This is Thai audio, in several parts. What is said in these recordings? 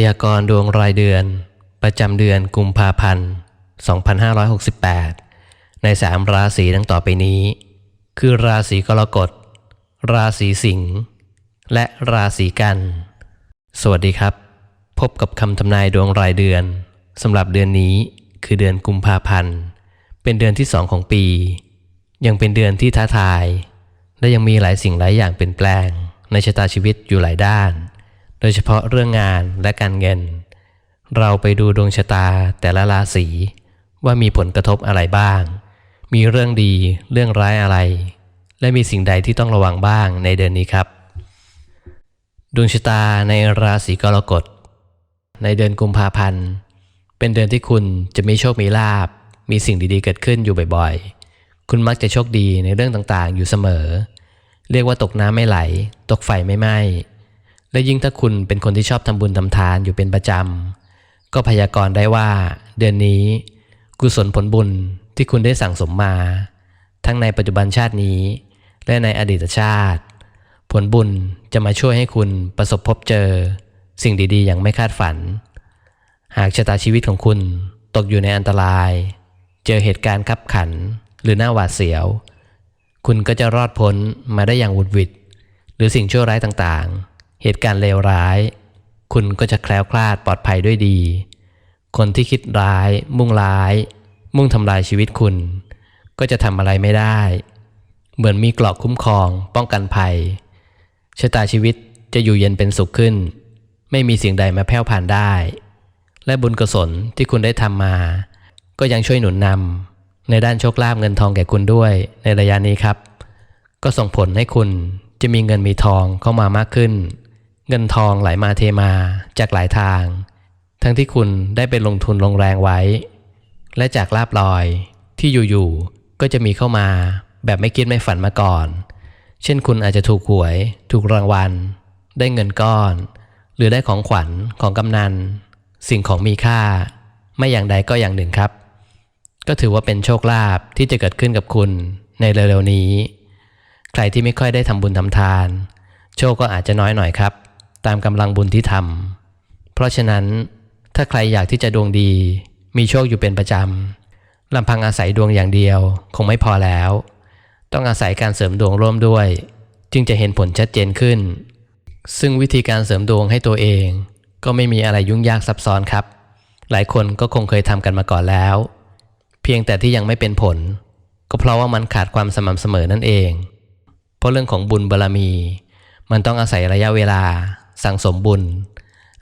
พยากรณ์ดวงรายเดือน ประจำเดือนกุมภาพันธ์ 2568 ในสามราศีดังต่อไปนี้ คือราศีกรกฎ ราศีสิงห์ และราศีกัน สวัสดีครับ พบกับคำทำนายดวงรายเดือนสำหรับเดือนนี้คือเดือนกุมภาพันธ์ เป็นเดือนที่สองของปี ยังเป็นเดือนที่ท้าทาย และยังมีหลายสิ่งหลายอย่างเปลี่ยนแปลง ในชะตาชีวิตอยู่หลายด้าน โดยเฉพาะเรื่องงานและการเงิน เราไปดูดวงชะตาแต่ละราศีว่ามีผลกระทบอะไรบ้าง มีเรื่องดีเรื่องร้ายอะไร และมีสิ่งใดที่ต้องระวังบ้างในเดือนนี้ครับ ดวงชะตาในราศีกรกฎ ในเดือนกุมภาพันธ์ เป็นเดือนที่คุณจะมีโชคมีลาบ มีสิ่งดีๆเกิดขึ้นอยู่บ่อยๆ คุณมักจะโชคดีในเรื่องต่างๆ อยู่เสมอ เรียกว่าตกน้ำไม่ไหล ตกไฟไม่ไหม้ และยิ่งถ้าคุณเป็นคนที่ชอบทำบุญทำทานอยู่เป็นประจำ ก็พยากรณ์ได้ว่า เดือนนี้ กุศลผลบุญที่คุณได้สั่งสมมา ทั้งในปัจจุบันชาตินี้ และในอดีตชาติ ผลบุญจะมาช่วยให้คุณประสบพบเจอ สิ่งดีๆ อย่างไม่คาดฝัน หากชะตาชีวิตของคุณตกอยู่ในอันตราย เจอเหตุการณ์ขับขันหรือหน้าหวาดเสียว คุณก็จะรอดพ้นมาได้อย่างหวุดหวิดหรือสิ่งชั่วร้ายต่างๆ เหตุการณ์เลวร้าย คุณก็จะแคล้วคลาดปลอดภัยด้วยดี คนที่คิดร้าย มุ่งร้าย มุ่งทำลายชีวิตคุณ ก็จะทำอะไรไม่ได้ เหมือนมีเกราะคุ้มครอง ป้องกันภัยชะตาชีวิตจะอยู่เย็นเป็นสุขขึ้น ไม่มีสิ่งใดมาแผ่วผ่านได้ และบุญกุศลที่คุณได้ทำมา ก็ยังช่วยหนุนนำในด้านโชคลาภเงินทองแก่คุณด้วย ในระยะนี้ครับ ก็ส่งผลให้คุณจะมีเงินมีทองเข้ามามากขึ้น เงินทองไหลมาเทมาจากหลายทาง ทั้งที่คุณได้ไปลงทุนลงแรงไว้ และจากลาบลอยที่อยู่ๆก็จะมีเข้ามาแบบไม่คิดไม่ฝันมาก่อน เช่นคุณอาจจะถูกหวย ถูกรางวัล ได้เงินก้อน หรือได้ของขวัญของกำนัน สิ่งของมีค่า ไม่อย่างใดก็อย่างหนึ่งครับ ก็ถือว่าเป็นโชคลาภที่จะเกิดขึ้นกับคุณในเร็วๆนี้ ใครที่ไม่ค่อยได้ทำบุญทำทาน โชคก็อาจจะน้อยหน่อยครับ ตามกำลังบุญที่ทำเพราะฉะนั้นถ้าใครอยากที่จะดวงดี มีโชคอยู่เป็นประจำลำพังอาศัยดวงอย่างเดียว คงไม่พอแล้ว ต้องอาศัยการเสริมดวงร่วมด้วย จึงจะเห็นผลชัดเจนขึ้น ซึ่งวิธีการเสริมดวงให้ตัวเอง ก็ไม่มีอะไรยุ่งยากซับซ้อนครับ หลายคนก็คงเคยทำกันมาก่อนแล้ว เพียงแต่ที่ยังไม่เป็นผล ก็เพราะว่ามันขาดความสม่ำเสมอนั่นเอง เพราะเรื่องของบุญบารรมี มันต้องอาศัยระยะเวลา สั่งสมบุญ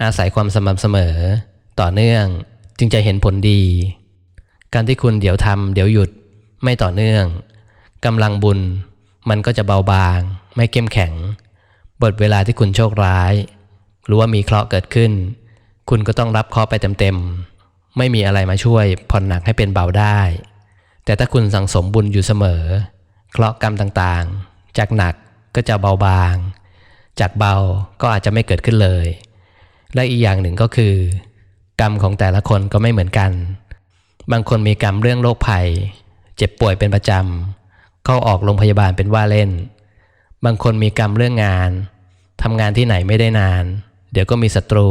อาศัยความสม่ำเสมอ ต่อเนื่องจึงจะเห็นผลดี การที่คุณเดี๋ยวทำเดี๋ยวหยุดไม่ต่อเนื่องกำลังบุญมันก็จะเบาบาง ไม่เข้มแข็ง บทเวลาที่คุณโชคร้าย หรือว่ามีเคราะห์เกิดขึ้น คุณก็ต้องรับเคราะห์ไปเต็มๆ ไม่มีอะไรมาช่วยผ่อนหนักให้เป็นเบาได้ แต่ถ้าคุณสั่งสมบุญอยู่เสมอ เคราะห์กรรมต่างๆ จากหนักก็จะเบาบาง จากเบาก็อาจจะไม่เกิดขึ้นเลย และอีกอย่างหนึ่งก็คือ กรรมของแต่ละคนก็ไม่เหมือนกัน บางคนมีกรรมเรื่องโรคภัย เจ็บป่วยเป็นประจำเข้าออกโรงพยาบาลเป็นว่าเล่น บางคนมีกรรมเรื่องงานทำงานที่ไหนไม่ได้นาน เดี๋ยวก็มีศัตรู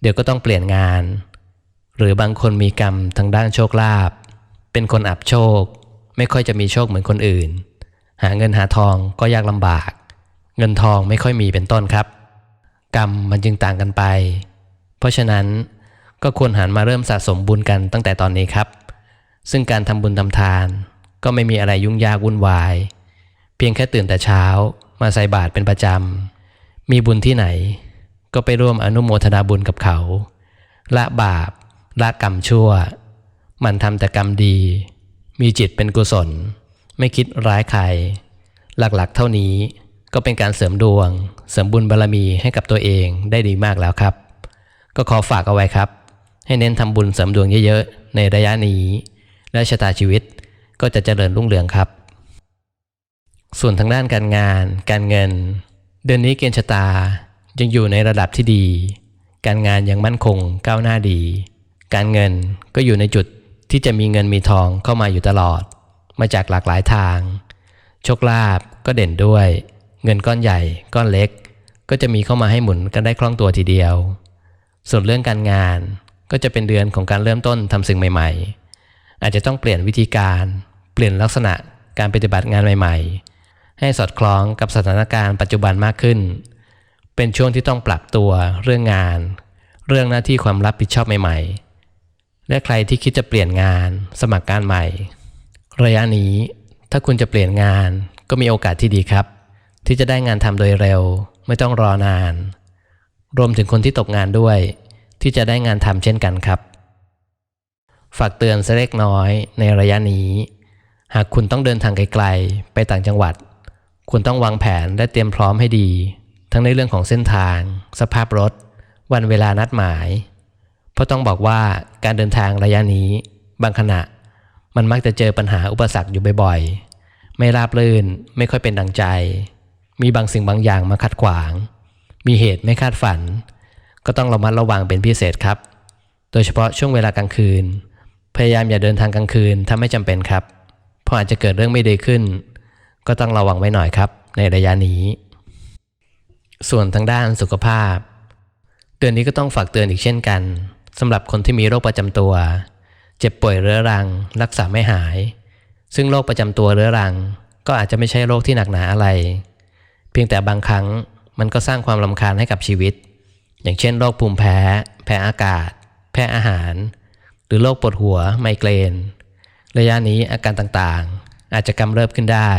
เดี๋ยวก็ต้องเปลี่ยนงาน หรือบางคนมีกรรมทางด้านโชคลาภเป็นคนอับโชค ไม่ค่อยจะมีโชคเหมือนคนอื่น หาเงินหาทองก็ยากลำบาก เงินทองไม่ค่อยมีเป็นต้นครับ กรรมมันจึงต่างกันไป เพราะฉะนั้นก็ควรหันมาเริ่มสะสมบุญกันตั้งแต่ตอนนี้ครับ ซึ่งการทำบุญทำทาน ก็ไม่มีอะไรยุ่งยากวุ่นวาย เพียงแค่ตื่นแต่เช้ามาใส่บาตรเป็นประจำ มีบุญที่ไหน ก็ไปร่วมอนุโมทนาบุญกับเขา ละบาป ละกรรมชั่ว มันทำแต่กรรมดี มีจิตเป็นกุศล ไม่คิดร้ายใคร หลักๆเท่านี้ ก็เป็นการเสริมดวง เสริมบุญบารรมีให้กับตัวเองได้ดีมากแล้วครับ ก็ขอฝากเอาไว้ครับ ให้เน้นทำบุญเสริมดวงเยอะๆ ในระยะนี้ และชะตาชีวิตก็จะเจริญรุ่งเรืองครับ ส่วนทางด้านการงาน การเงิน เดือนนี้เกณฑ์ชะตายังอยู่ในระดับที่ดี การงานยังมั่นคงก้าวหน้าดี การเงินก็อยู่ในจุดที่จะมีเงินมีทองเข้ามาอยู่ตลอด มาจากหลากหลายทาง โชคลาภก็เด่นด้วย เงินก้อนใหญ่ ก้อนเล็ก ก็จะมีเข้ามาให้หมุนกันได้คล่องตัวทีเดียว ส่วนเรื่องการงานก็จะเป็นเดือนของการเริ่มต้นทำสิ่งใหม่ ๆ อาจจะต้องเปลี่ยนวิธีการ เปลี่ยนลักษณะการปฏิบัติงานใหม่ ๆ ให้สอดคล้องกับสถานการณ์ปัจจุบันมากขึ้น เป็นช่วงที่ต้องปรับตัวเรื่องงาน เรื่องหน้าที่ความรับผิดชอบใหม่ๆ และใครที่คิดจะเปลี่ยนงาน สมัครงานใหม่ ระยะนี้ถ้าคุณจะเปลี่ยนงานก็มีโอกาสที่ดีครับ ที่จะได้งานทำโดยเร็ว ไม่ต้องรอนาน รวมถึงคนที่ตกงานด้วย ที่จะได้งานทำเช่นกันครับ ฝากเตือนสักเล็กน้อยในระยะนี้ หากคุณต้องเดินทางไกลๆ ไปต่างจังหวัด คุณต้องวางแผนและเตรียมพร้อมให้ดี ทั้งในเรื่องของเส้นทาง สภาพรถ วันเวลานัดหมาย เพราะต้องบอกว่าการเดินทางระยะนี้ บางขณะมันมักจะเจอปัญหาอุปสรรคอยู่บ่อยๆ ไม่ราบรื่น ไม่ค่อยเป็นดังใจ มีบางสิ่งบางอย่างมาขัดขวาง มีเหตุไม่คาดฝัน ก็ต้องระมัดระวังเป็นพิเศษครับ โดยเฉพาะช่วงเวลากลางคืน พยายามอย่าเดินทางกลางคืนถ้าไม่จำเป็นครับ เพราะอาจจะเกิดเรื่องไม่ดีขึ้น ก็ต้องระวังไว้หน่อยครับ ในระยะนี้ ส่วนทางด้านสุขภาพ เดือนนี้ก็ต้องฝากเตือนอีกเช่นกันสำหรับคนที่มีโรคประจำตัว เจ็บป่วยเรื้อรัง รักษาไม่หาย ซึ่งโรคประจำตัวเรื้อรัง ก็อาจจะไม่ใช่โรคที่หนักหนาอะไร เพียงแต่บางครั้งมันก็สร้างความลำคาญให้กับชีวิต อย่างเช่นโรคภูมิแพ้ แพ้อากาศ แพ้อาหาร หรือโรคปวดหัวไมเกรน ระยะนี้อาการต่างๆ อาจจะกำเริบขึ้นได้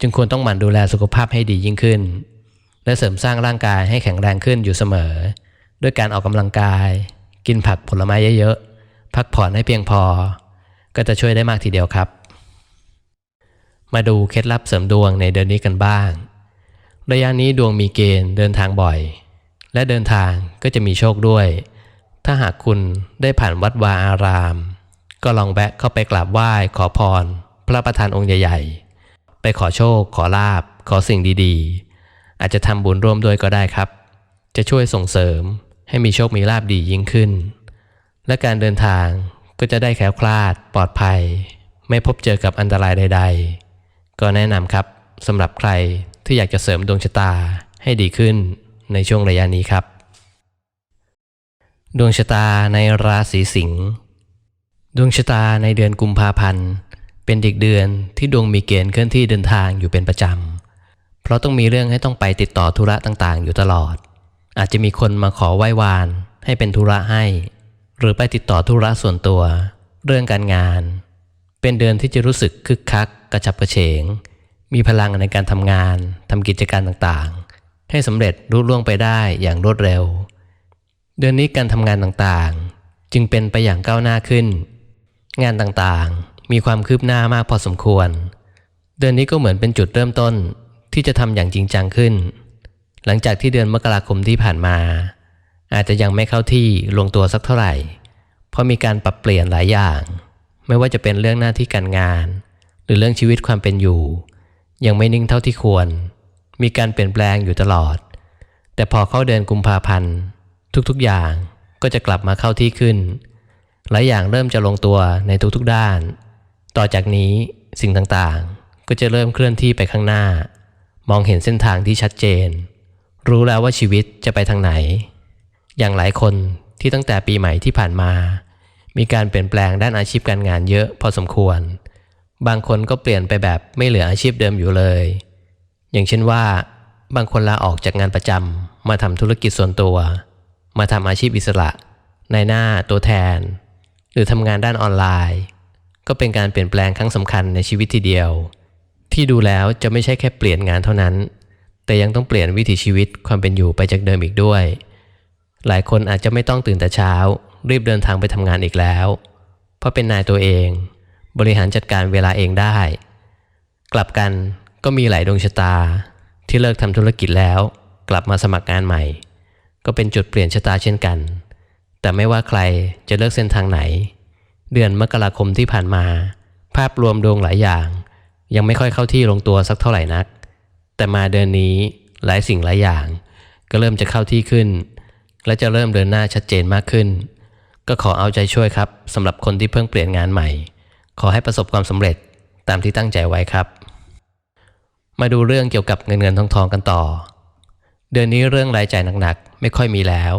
จึงควรต้องหมั่นดูแลสุขภาพให้ดียิ่งขึ้น และเสริมสร้างร่างกายให้แข็งแรงขึ้นอยู่เสมอ ด้วยการออกกำลังกาย กินผักผลไม้เยอะๆพักผ่อนให้เพียงพอ ก็จะช่วยได้มากทีเดียวครับ มาดูเคล็ดลับเสริมดวงในเดือนนี้กันบ้าง ระยะนี้ดวงมีเกณฑ์เดินทางบ่อย และเดินทางก็จะมีโชคด้วย ถ้าหากคุณได้ผ่านวัดวาอาราม ก็ลองแวะเข้าไปกราบไหว้ขอพร พระประธานองค์ใหญ่ๆ ไปขอโชค ขอลาบ ขอสิ่งดีๆ อาจจะทำบุญร่วมด้วยก็ได้ครับ จะช่วยส่งเสริมให้มีโชคมีลาบดียิ่งขึ้น และการเดินทางก็จะได้แคล้วคลาดปลอดภัย ไม่พบเจอกับอันตรายใด ๆ ก็แนะนำครับสำหรับใคร ที่อยากจะเสริมดวงชะตาให้ดีขึ้นในช่วงระยะนี้ครับ ดวงชะตาในราศีสิงห์ดวงชะตาในเดือนกุมภาพันธ์ เป็นเด็กเดือนที่ดวงมีเกณฑ์เคลื่อนที่เดินทางอยู่เป็นประจำ เพราะต้องมีเรื่องให้ต้องไปติดต่อธุระต่างๆ อยู่ตลอด อาจจะมีคนมาขอไหว้วานให้เป็นธุระให้ หรือไปติดต่อธุระส่วนตัว เรื่องการงาน เป็นเดือนที่จะรู้สึกคึกคัก กระฉับกระเฉง มีพลังในการทำงานทำกิจการต่างๆ ให้สำเร็จรุ่ล่วงไปได้อย่างรวดเร็ว เดือนนี้การทำงานต่างๆ จึงเป็นไปอย่างก้าวหน้าขึ้น งานต่างๆ มีความคืบหน้ามากพอสมควร เดือนนี้ก็เหมือนเป็นจุดเริ่มต้นที่จะทำอย่างจริงจังขึ้น หลังจากที่เดือนมกราคมที่ผ่านมา อาจจะยังไม่เข้าที่ลงตัวสักเท่าไหร่ เพราะมีการปรับเปลี่ยนหลายอย่าง ไม่ว่าจะเป็นเรื่องหน้าที่การงาน หรือเรื่องชีวิตความเป็นอยู่ ยังไม่นิ่งเท่าที่ควร มีการเปลี่ยนแปลงอยู่ตลอด แต่พอเข้าเดือนกุมภาพันธ์ ทุกๆอย่างก็จะกลับมาเข้าที่ขึ้น หลายอย่างเริ่มจะลงตัวในทุกๆด้าน ต่อจากนี้สิ่งต่างๆ ก็จะเริ่มเคลื่อนที่ไปข้างหน้า มองเห็นเส้นทางที่ชัดเจน รู้แล้วว่าชีวิตจะไปทางไหน อย่างหลายคนที่ตั้งแต่ปีใหม่ที่ผ่านมา มีการเปลี่ยนแปลงด้านอาชีพการงานเยอะพอสมควร บางคนก็เปลี่ยนไปแบบไม่เหลืออาชีพเดิมอยู่เลย อย่างเช่นว่า บางคนลาออกจากงานประจำมาทำธุรกิจส่วนตัว มาทำอาชีพอิสระ ในหน้าตัวแทน หรือทำงานด้านออนไลน์ ก็เป็นการเปลี่ยนแปลงครั้งสำคัญในชีวิตทีเดียว ที่ดูแล้วจะไม่ใช่แค่เปลี่ยนงานเท่านั้น แต่ยังต้องเปลี่ยนวิถีชีวิตความเป็นอยู่ไปจากเดิมอีกด้วย หลายคนอาจจะไม่ต้องตื่นแต่เช้า รีบเดินทางไปทำงานอีกแล้ว เพราะเป็นนายตัวเอง บริหารจัดการเวลาเองได้ กลับกันก็มีหลายดวงชะตาที่เลิกทำธุรกิจแล้ว กลับมาสมัครงานใหม่ ก็เป็นจุดเปลี่ยนชะตาเช่นกัน แต่ไม่ว่าใครจะเลือกเส้นทางไหน เดือนมกราคมที่ผ่านมา ภาพรวมดวงหลายอย่าง ยังไม่ค่อยเข้าที่ลงตัวสักเท่าไหร่นัก แต่มาเดือนนี้หลายสิ่งหลายอย่าง ก็เริ่มจะเข้าที่ขึ้น และจะเริ่มเดินหน้าชัดเจนมากขึ้น ก็ขอเอาใจช่วยครับสำหรับคนที่เพิ่งเปลี่ยนงานใหม่ ขอให้ประสบความสำเร็จตามที่ตั้งใจไว้ครับ มาดูเรื่องเกี่ยวกับเงินเงินทองทองกันต่อ เดือนนี้เรื่องรายจ่ายหนักๆ ไม่ค่อยมีแล้ว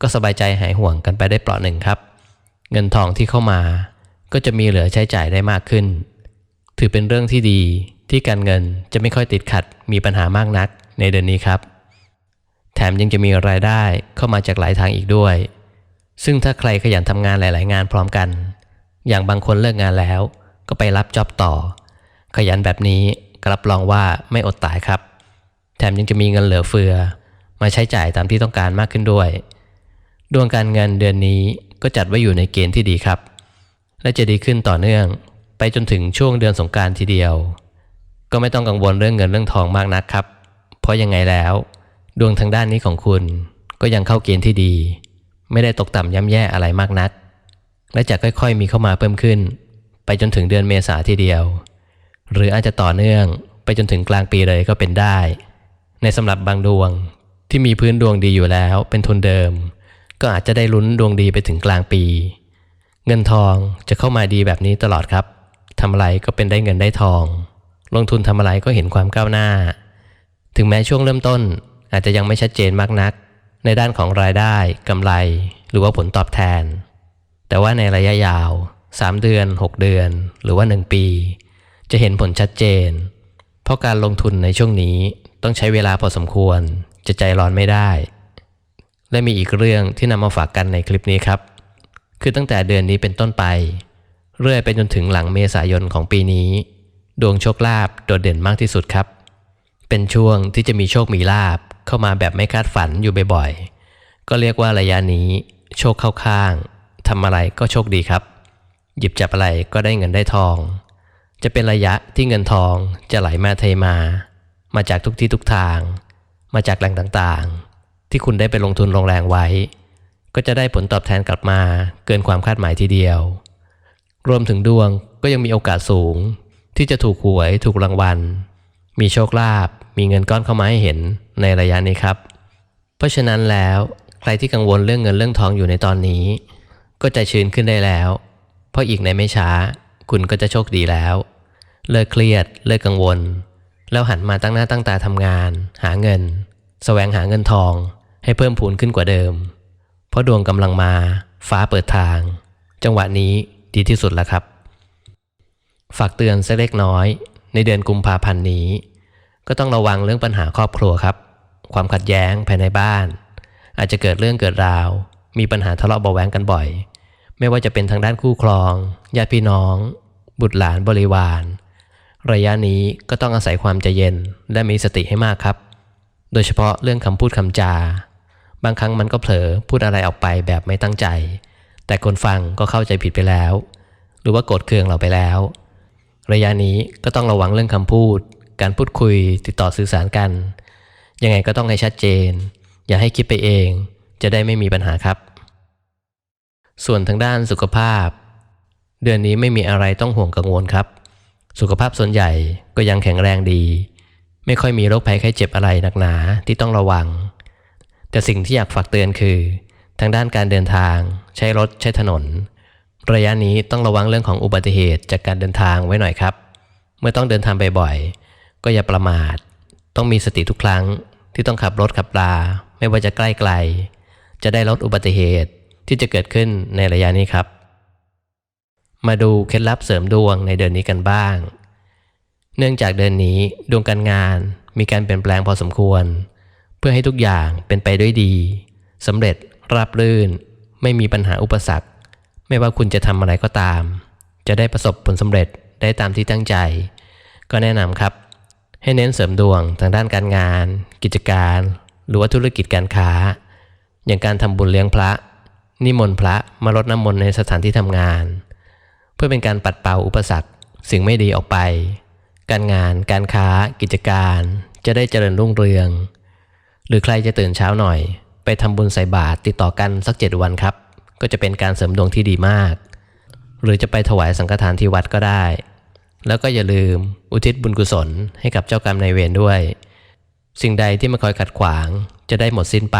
ก็สบายใจหายห่วงกันไปได้เปลาะหนึ่งครับ เงินทองที่เข้ามา ก็จะมีเหลือใช้จ่ายได้มากขึ้น ถือเป็นเรื่องที่ดีที่การเงินจะไม่ค่อยติดขัดมีปัญหามากนักในเดือนนี้ครับ แถมยังจะมีรายได้เข้ามาจากหลายทางอีกด้วย ซึ่งถ้าใครขยันทำงานหลาย ๆ งานพร้อมกัน อย่างบางคนเลิกงานแล้ว ก็ไปรับจ็อบต่อ ขยันแบบนี้กรับรองว่าไม่อดตายครับ แถมยังจะมีเงินเหลือเฟือ มาใช้จ่ายตามที่ต้องการมากขึ้นด้วย ดวงการเงินเดือนนี้ก็จัดไว้อยู่ในเกณฑ์ที่ดีครับ และจะดีขึ้นต่อเนื่อง ไปจนถึงช่วงเดือนสงการทีเดียว ก็ไม่ต้องกังวลเรื่องเงินเรื่องทองมากนักครับ เพราะยังไงแล้ว ดวงทางด้านนี้ของคุณ ก็ยังเข้าเกณฑ์ที่ดี ไม่ได้ตกต่ำย่ำแย่อะไรมากนัก และจะค่อยๆ มีเข้ามาเพิ่มขึ้น ไปจนถึงเดือนเมษาทีเดียว หรืออาจจะต่อเนื่องไปจนถึงกลางปีเลยก็เป็นได้ ในสำหรับบางดวงที่มีพื้นดวงดีอยู่แล้วเป็นทุนเดิม ก็อาจจะได้ลุ้นดวงดีไปถึงกลางปี เงินทองจะเข้ามาดีแบบนี้ตลอดครับทำอะไรก็เป็นได้เงินได้ทอง ลงทุนทำอะไรก็เห็นความก้าวหน้า ถึงแม้ช่วงเริ่มต้นอาจจะยังไม่ชัดเจนมากนัก ในด้านของรายได้กำไร หรือว่าผลตอบแทน แต่ว่าในระยะยาว 3 เดือน 6 เดือน หรือว่า 1 ปี จะเห็นผลชัดเจน เพราะการลงทุนในช่วงนี้ต้องใช้เวลาพอสมควร จะใจร้อนไม่ได้ และมีอีกเรื่องที่นำมาฝากกันในคลิปนี้ครับ คือตั้งแต่เดือนนี้เป็นต้นไป เรื่อยไปจนถึงหลังเมษายนของปีนี้ ดวงโชคลาภโดดเด่นมากที่สุดครับ เป็นช่วงที่จะมีโชคมีลาบเข้ามาแบบไม่คาดฝันอยู่บ่อยๆก็เรียกว่าระยะนี้ โชคเข้าข้าง ทำอะไรก็โชคดีครับ หยิบจับอะไรก็ได้เงินได้ทอง จะเป็นระยะที่เงินทองจะไหลมาเทมา มาจากทุกที่ทุกทาง มาจากแหล่งต่างๆ ที่คุณได้ไปลงทุนลงแรงไว้ ก็จะได้ผลตอบแทนกลับมาเกินความคาดหมายทีเดียว รวมถึงดวงก็ยังมีโอกาสสูง ที่จะถูกหวยถูกรางวัล มีโชคลาภมีเงินก้อนเข้ามาให้เห็นในระยะนี้ครับ เพราะฉะนั้นแล้วใครที่กังวลเรื่องเงินเรื่องทองอยู่ในตอนนี้ ก็ใจชื้นขึ้นได้แล้ว เพราะอีกในไม่ช้า คุณก็จะโชคดีแล้ว เลิกเครียด เลิกกังวล แล้วหันมาตั้งหน้าตั้งตาทำงาน หาเงินแสวงหาเงินทอง ให้เพิ่มพูนขึ้นกว่าเดิม เพราะดวงกำลังมา ฟ้าเปิดทาง จังหวะนี้ดีที่สุดแล้วครับ ฝากเตือนสักเล็กน้อย ในเดือนกุมภาพันธ์นี้ ก็ต้องระวังเรื่องปัญหาครอบครัวครับ ความขัดแย้งภายในบ้าน อาจจะเกิดเรื่องเกิดราว มีปัญหาทะเลาะเบาะแวงกันบ่อย ไม่ว่าจะเป็นทางด้านคู่ครองญาติพี่น้อง บุตรหลานบริวาร ระยะนี้ก็ต้องอาศัยความใจเย็นและมีสติให้มากครับ โดยเฉพาะเรื่องคำพูดคำจา บางครั้งมันก็เผลอพูดอะไรออกไปแบบไม่ตั้งใจ แต่คนฟังก็เข้าใจผิดไปแล้ว หรือว่าโกรธเคืองเราไปแล้ว ระยะนี้ก็ต้องระวังเรื่องคำพูด การพูดคุยติดต่อสื่อสารกัน ยังไงก็ต้องให้ชัดเจน อย่าให้คิดไปเอง จะได้ไม่มีปัญหาครับ ส่วนทางด้านสุขภาพ เดือนนี้ไม่มีอะไรต้องห่วงกังวลครับ สุขภาพส่วนใหญ่ก็ยังแข็งแรงดี ไม่ค่อยมีโรคภัยไข้เจ็บอะไรหนักหนาที่ต้องระวัง แต่สิ่งที่อยากฝากเตือนคือ ทางด้านการเดินทาง ใช้รถใช้ถนน ระยะนี้ต้องระวังเรื่องของอุบัติเหตุจากการเดินทางไว้หน่อยครับ เมื่อต้องเดินทางบ่อยๆก็อย่าประมาท ต้องมีสติทุกครั้งที่ต้องขับรถขับลาไม่ว่าจะใกล้ไกล จะได้ลดอุบัติเหตุ ที่จะเกิดขึ้นในระยะนี้ครับ มาดูเคล็ดลับเสริมดวงในเดือนนี้กันบ้าง เนื่องจากเดือนนี้ดวงการงานมีการเปลี่ยนแปลงพอสมควร เพื่อให้ทุกอย่างเป็นไปด้วยดีสำเร็จราบรื่น ไม่มีปัญหาอุปสรรค ไม่ว่าคุณจะทำอะไรก็ตาม จะได้ประสบผลสำเร็จได้ตามที่ตั้งใจ ก็แนะนำครับ ให้เน้นเสริมดวงทางด้านการงาน กิจการ หรือว่าธุรกิจการค้า อย่างการทำบุญเลี้ยงพระ นิมนต์พระมารดน้ำมนต์ในสถานที่ทำงาน เพื่อเป็นการปัดเป่าอุปสรรคสิ่งไม่ดีออกไป การงานการค้า กิจการ จะได้เจริญรุ่งเรือง หรือใครจะตื่นเช้าหน่อย ไปทำบุญใส่บาตรติดต่อกันสักเจ็ดวันครับ ก็จะเป็นการเสริมดวงที่ดีมาก หรือจะไปถวายสังฆทานที่วัดก็ได้ แล้วก็อย่าลืมอุทิศบุญกุศลให้กับเจ้ากรรมนายเวรด้วย สิ่งใดที่มาคอยขัดขวางจะได้หมดสิ้นไป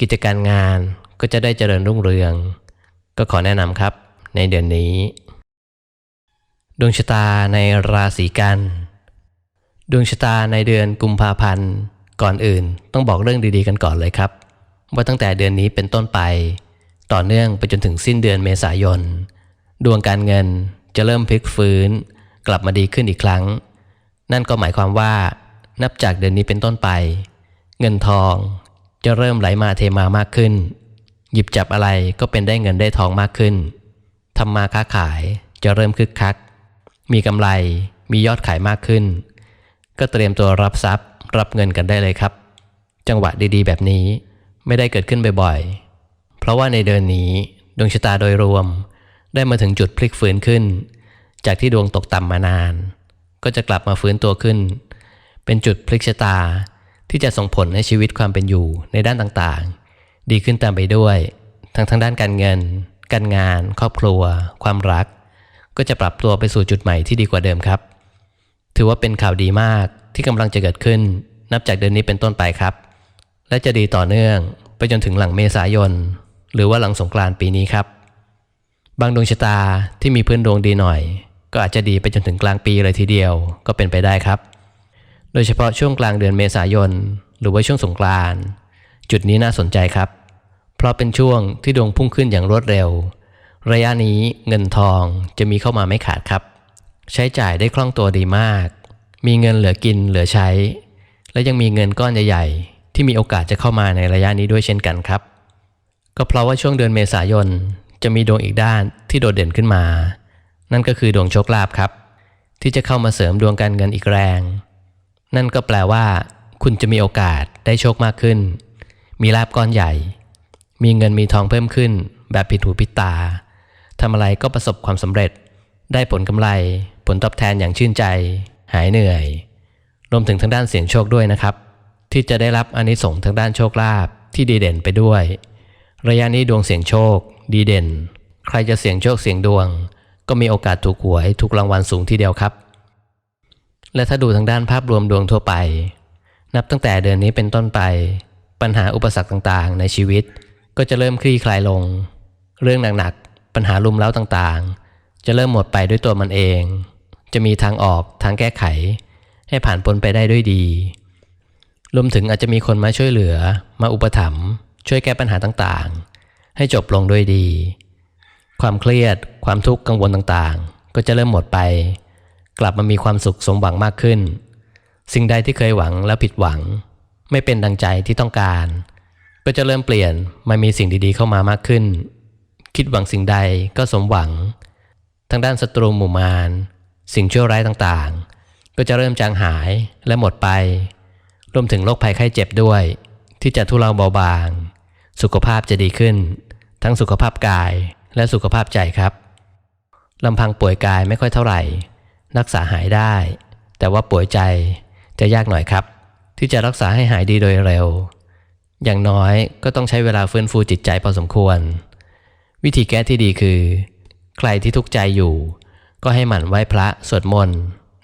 กิจการงาน ก็จะได้เจริญรุ่งเรือง ก็ขอแนะนำครับในเดือนนี้ ดวงชะตาในราศีกันดวงชะตาในเดือนกุมภาพันธ์ก่อนอื่นต้องบอกเรื่องดีๆกันก่อนเลยครับ ว่าตั้งแต่เดือนนี้เป็นต้นไป ต่อเนื่องไปจนถึงสิ้นเดือนเมษายน ดวงการเงินจะเริ่มพลิกฟื้น กลับมาดีขึ้นอีกครั้ง นั่นก็หมายความว่า นับจากเดือนนี้เป็นต้นไป เงินทองจะเริ่มไหลมาเทมามากขึ้น หยิบจับอะไรก็เป็นได้เงินได้ทองมากขึ้นทำมาค้าขายจะเริ่มคึกคัก มีกำไรมียอดขายมากขึ้น ก็เตรียมตัวรับทรัพย์ รับเงินกันได้เลยครับ จังหวะดีๆ แบบนี้ไม่ได้เกิดขึ้นบ่อยๆ เพราะว่าในเดือนนี้ดวงชะตาโดยรวม ได้มาถึงจุดพลิกฟื้นขึ้น จากที่ดวงตกต่ำมานาน ก็จะกลับมาฟื้นตัวขึ้น เป็นจุดพลิกชะตาที่จะส่งผลให้ชีวิตความเป็นอยู่ในด้านต่างๆ ดีขึ้นตามไปด้วย ทั้งทางด้านการเงิน การงาน ครอบครัว ความรัก ก็จะปรับตัวไปสู่จุดใหม่ที่ดีกว่าเดิมครับ ถือว่าเป็นข่าวดีมากที่กำลังจะเกิดขึ้น นับจากเดือนนี้เป็นต้นไปครับ และจะดีต่อเนื่องไปจนถึงหลังเมษายน หรือว่าหลังสงกรานต์ปีนี้ครับ บางดวงชะตาที่มีพื้นดวงดีหน่อย ก็อาจจะดีไปจนถึงกลางปีเลยทีเดียวก็เป็นไปได้ครับ โดยเฉพาะช่วงกลางเดือนเมษายน หรือว่าช่วงสงกรานต์ จุดนี้น่าสนใจครับ เพราะเป็นช่วงที่ดวงพุ่งขึ้นอย่างรวดเร็ว ระยะนี้เงินทองจะมีเข้ามาไม่ขาดครับ ใช้จ่ายได้คล่องตัวดีมาก มีเงินเหลือกินเหลือใช้ และยังมีเงินก้อนใหญ่ๆ ที่มีโอกาสจะเข้ามาในระยะนี้ด้วยเช่นกันครับ ก็เพราะว่าช่วงเดือนเมษายนจะมีดวงอีกด้านที่โดดเด่นขึ้นมา นั่นก็คือดวงโชคลาภครับ ที่จะเข้ามาเสริมดวงการเงินอีกแรง นั่นก็แปลว่า คุณจะมีโอกาสได้โชคมากขึ้น มีลาบก้อนใหญ่ มีเงินมีทองเพิ่มขึ้น แบบผิดหูผิดตาทำอะไรก็ประสบความสำเร็จ ได้ผลกำไร ผลตอบแทนอย่างชื่นใจ หายเหนื่อย รวมถึงทางด้านเสียงโชคด้วยนะครับ ที่จะได้รับอานิสงส์ทางด้านโชคลาภที่ดีเด่นไปด้วย ระยะนี้ดวงเสียงโชค ดีเด่น ใครจะเสียงโชคเสียงดวง ก็มีโอกาสถูกหวยถูกรางวัลสูงทีเดียวครับ และถ้าดูทางด้านภาพรวมดวงทั่วไป นับตั้งแต่เดือนนี้เป็นต้นไป ปัญหาอุปสรรคต่างๆ ในชีวิต ก็จะเริ่มคลี่คลายลง เรื่องหนักๆปัญหาลุมเล้าต่างๆ จะเริ่มหมดไปด้วยตัวมันเอง จะมีทางออกทางแก้ไข ให้ผ่านพ้นไปได้ด้วยดีรวมถึงอาจจะมีคนมาช่วยเหลือ มาอุปถัมภ์ช่วยแก้ปัญหาต่างๆ ให้จบลงด้วยดี ความเครียด ความทุกข์กังวลต่างๆ ก็จะเริ่มหมดไป กลับมามีความสุขสมหวังมากขึ้น สิ่งใดที่เคยหวังแล้วผิดหวัง ไม่เป็นดังใจที่ต้องการ ก็จะเริ่มเปลี่ยนมามีสิ่งดีๆเข้ามามากขึ้น คิดหวังสิ่งใดก็สมหวัง ทางด้านศัตรูหมู่มาร สิ่งชั่วร้ายต่างๆ ก็จะเริ่มจางหายและหมดไป รวมถึงโรคภัยไข้เจ็บด้วย ที่จะทุเลาเบาบาง สุขภาพจะดีขึ้น ทั้งสุขภาพกายและสุขภาพใจครับลำพังป่วยกายไม่ค่อยเท่าไหร่ รักษาหายได้ แต่ว่าป่วยใจจะยากหน่อยครับ ที่จะรักษาให้หายดีโดยเร็ว อย่างน้อยก็ต้องใช้เวลาฟื้นฟูจิตใจพอสมควร วิธีแก้ที่ดีคือ ใครที่ทุกข์ใจอยู่ ก็ให้หมั่นไหว้พระสวดมนต์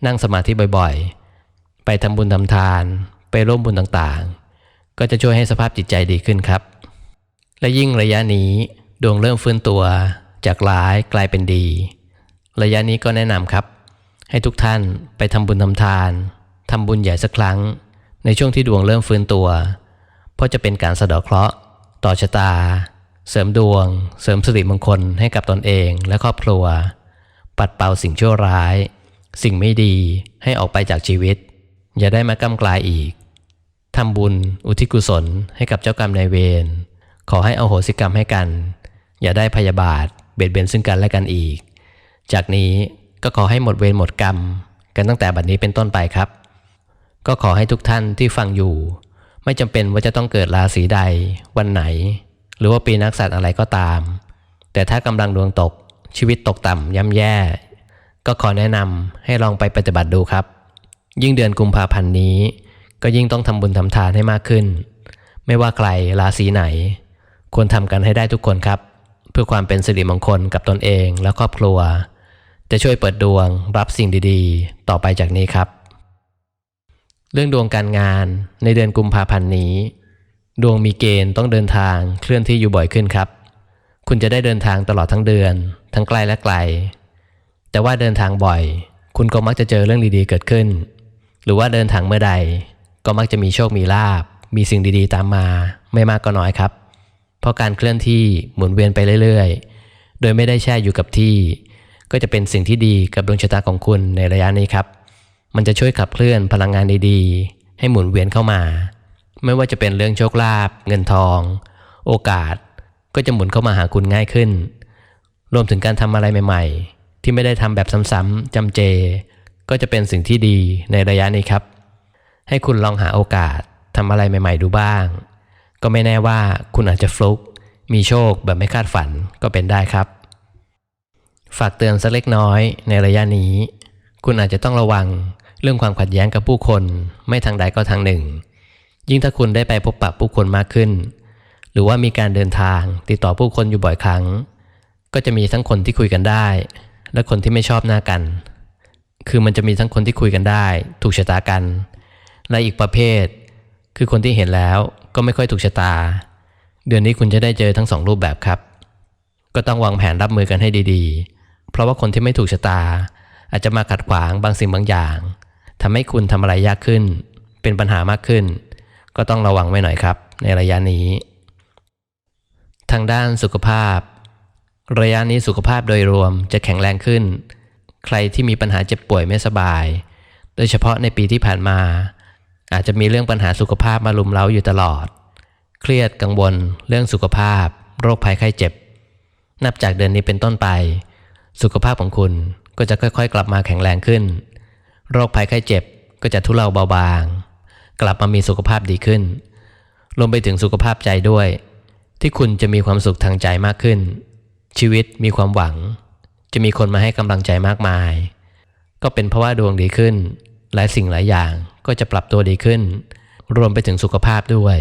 นั่งสมาธิบ่อยๆ ไปทำบุญทำทาน ไปร่วมบุญต่างๆ ก็จะช่วยให้สภาพจิตใจดีขึ้นครับ และยิ่งระยะนี้ดวงเริ่มฟื้นตัว จากร้ายกลายเป็นดี ระยะนี้ก็แนะนำครับ ให้ทุกท่านไปทำบุญทำทานทำบุญใหญ่สักครั้ง ในช่วงที่ดวงเริ่มฟื้นตัว เพราะจะเป็นการสะเดาะเคราะห์ต่อชะตา เสริมดวง เสริมสิริมงคลให้กับตนเองและครอบครัว ปัดเป่าสิ่งชั่วร้าย สิ่งไม่ดีให้ออกไปจากชีวิต อย่าได้มากำกลายอีกทำบุญอุทิศกุศลให้กับเจ้ากรรมนายเวรขอให้อโหสิกรรมให้กัน อย่าได้พยาบาท เบียดเบียนซึ่งกันและกันอีก จากนี้ก็ขอให้หมดเวรหมดกรรม กันตั้งแต่บัดนี้เป็นต้นไปครับ ก็ขอให้ทุกท่านที่ฟังอยู่ ไม่จำเป็นว่าจะต้องเกิดราศีใด วันไหน หรือว่าปีนักษัตว์อะไรก็ตาม แต่ถ้ากำลังดวงตกชีวิตตกต่ำย่ำแย่ ก็ขอแนะนำให้ลองไปปฏิบัติดูครับ ยิ่งเดือนกุมภาพันธ์นี้ ก็ยิ่งต้องทำบุญทำทานให้มากขึ้น ไม่ว่าใครราศีไหน ควรทำกันให้ได้ทุกคนครับ เพื่อความเป็นสิริมงคลกับตนเองและครอบครัว จะช่วยเปิดดวงรับสิ่งดีๆ ต่อไปจากนี้ครับ เรื่องดวงการงานในเดือนกุมภาพันธ์นี้ ดวงมีเกณฑ์ต้องเดินทางเคลื่อนที่อยู่บ่อยขึ้นครับ คุณจะได้เดินทางตลอดทั้งเดือน ทั้งใกล้และไกล แต่ว่าเดินทางบ่อย คุณก็มักจะเจอเรื่องดีๆเกิดขึ้น หรือว่าเดินทางเมื่อใด ก็มักจะมีโชคมีลาบ มีสิ่งดีๆ ตามมา ไม่มากก็น้อยครับ เพราะการเคลื่อนที่หมุนเวียนไปเรื่อยๆ โดยไม่ได้แช่อยู่กับที่ ก็จะเป็นสิ่งที่ดีกับดวงชะตาของคุณในระยะนี้ครับ มันจะช่วยขับเคลื่อนพลังงานดีๆ ให้หมุนเวียนเข้ามา ไม่ว่าจะเป็นเรื่องโชคลาภเงินทอง โอกาสก็จะหมุนเข้ามาหาคุณง่ายขึ้น รวมถึงการทำอะไรใหม่ ๆ ที่ไม่ได้ทำแบบซ้ำๆจำเจ ก็จะเป็นสิ่งที่ดีในระยะนี้ครับ ให้คุณลองหาโอกาสทำอะไรใหม่ ๆ ดูบ้าง ก็ไม่แน่ว่าคุณอาจจะฟลุก มีโชคแบบไม่คาดฝันก็เป็นได้ครับ ฝากเตือนสักเล็กน้อยในระยะนี้ คุณอาจจะต้องระวัง เรื่องความขัดแย้งกับผู้คนไม่ทางใดก็ทางหนึ่ง ยิ่งถ้าคุณได้ไปพบปะผู้คนมากขึ้น หรือว่ามีการเดินทางติดต่อผู้คนอยู่บ่อยครั้ง ก็จะมีทั้งคนที่คุยกันได้ และคนที่ไม่ชอบหน้ากัน คือมันจะมีทั้งคนที่คุยกันได้ ถูกชะตากัน และอีกประเภท คือคนที่เห็นแล้วก็ไม่ค่อยถูกชะตา เดือนนี้คุณจะได้เจอทั้งสองรูปแบบครับ ก็ต้องวางแผนรับมือกันให้ดีๆ เพราะว่าคนที่ไม่ถูกชะตา อาจจะมาขัดขวางบางสิ่งบางอย่าง ทำให้คุณทำอะไรยากขึ้น เป็นปัญหามากขึ้น ก็ต้องระวังไว้หน่อยครับ ในระยะนี้ ทางด้านสุขภาพ ระยะนี้สุขภาพโดยรวมจะแข็งแรงขึ้น ใครที่มีปัญหาเจ็บป่วยไม่สบาย โดยเฉพาะในปีที่ผ่านมา อาจจะมีเรื่องปัญหาสุขภาพมาลุมเล้าอยู่ตลอด เครียดกังวล เรื่องสุขภาพ โรคภัยไข้เจ็บ นับจากเดือนนี้เป็นต้นไป สุขภาพของคุณก็จะค่อยๆ กลับมาแข็งแรงขึ้น โรคภัยไข้เจ็บก็จะทุเลาเบาบาง กลับมามีสุขภาพดีขึ้น รวมไปถึงสุขภาพใจด้วย ที่คุณจะมีความสุขทางใจมากขึ้น ชีวิตมีความหวัง จะมีคนมาให้กำลังใจมากมาย ก็เป็นเพราะว่าดวงดีขึ้น หลายสิ่งหลายอย่างก็จะปรับตัวดีขึ้น รวมไปถึงสุขภาพด้วย